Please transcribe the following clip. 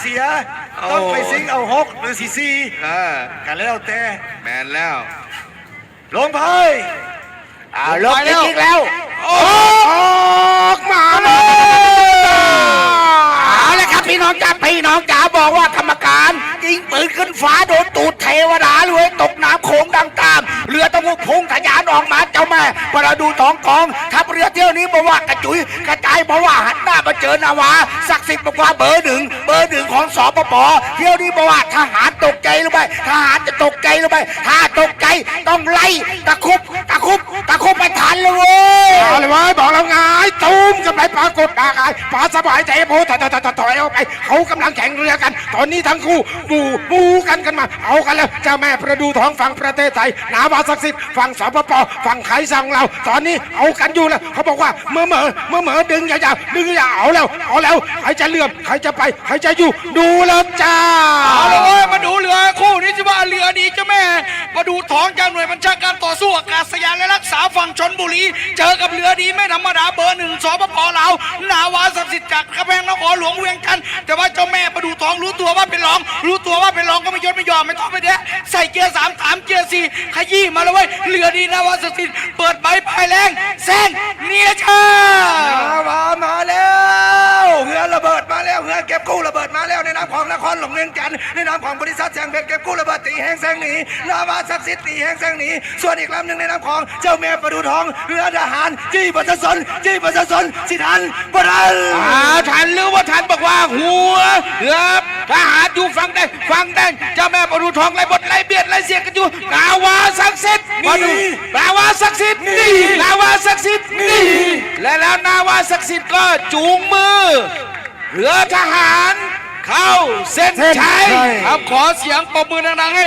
เสียต้องไปสิงเอาหกหรือสี่สี่เออกันแล้วแต่แมนแล้ว ลงพายเอาลบจริงๆแล้ว องจ๋าบอกว่ากรรมการยิงปืนขึ้นฟ้าโดนตูดเทวดาเลยตกน้ำโขงดังตาม เรือต้องพุ่งทะยานออกมาเจ้าแม่พอเราดูท้องกองทัพเรือเที่ยวนี้บอกว่ากระจุยกระจายบอกว่าหันหน้ามาเจอนาวาศักดิ์สิทธิ์บอกว่าเบอร์หนึ่งเบอร์หนึ่งของสปปเที่ยวนี้บอกว่าทหารตกใจหรือไม่ทหารจะตกใจหรือไม่ถ้าตกใจต้องไล่ตะคุบตะคุบตะคุบไปทันเลย อาเลยว้บอกแล้วไงตูมกันไปปรากฏอาการปลาสบายใจโพถอยถอยถอยถอยออกไป เขากำลังแข่งเรือกัน ตอนนี้ทั้งคู่บูบูกันกันมา เอากันแล้วเจ้าแม่ประดูท้องฝั่งประเทศไทยนาวาศักดิ์สิทธิ์ฝั่งสปปฝั่งไขสังเรา ตอนนี้เอากันอยู่แล้วเขาบอกว่าเมื่อเหม่อเมื่อเหม่อดึงยาวดึงยาวเอาแล้วเอาแล้วใครจะเลื่อมใครจะไปใครจะอยู่ดูแล้วจ้าดูเรือคู่นี้สิว่าเรือดีเจ้าแม่ มาดูท้องจากหน่วยบัญชาการต่อสู้อากาศยานและรักษาฝั่งชนบุรี เจอกับเรือดีไม่ธรรมดาเบอร์หนึ่งสปปลาวนาวาศักดิ์สิทธิ์จากกระแพงนครหลวงเวียงจันทร์แต่ว่าเจ้าแม่มาดูท้องรู้ตัวว่าเป็นรอง รู้ตัวว่าเป็นรองก็ไม่ยศไม่ยอมไม่ต้องไปเดะใส่เกียร์สามสามเกียร์สี่ขยี้มาแล้วเว้ยเรือดีนาวาศักดิ์สิทธิ์เปิดใบพายแรงแซงเนียจ้านาวามาแล้วเรือระเบิดมา แล้วเรือเก็บกู้ระเบิดมาแล้วในนามของนครหลวงเวียงจันทร์ในนามของบริษัทแสงเพชรเก็บกู้ระเบิดตีแห้งแสงหนีนาวาศักดิ์สิทธิ์ตีแห้งแสงหนีส่วนอีกลำหนึ่งในนามของเจ้าแม่ประดูทองเรือทหารจี้ประชาชนจี้ประชาชนสิทันบรันอ้าวทันหรือว่าทันบอกว่าหัวเหือบทหารอยู่ฝั่งแดงฝั่งแดงเจ้าแม่ประดูทองไล่บดไล่เบียดไล่เสียกันอยู่นาวาศักดิ์สิทธิ์มาดูนาวาศักดิ์สิทธิ์นี่นาวาศักดิ์สิทธิ์นี่และแล้วนาวาศักดิ์สิทธิ์ก็จูงมือ เรือทหารเข้าเส้นชัยครับขอเสียงปรบมือดังๆให้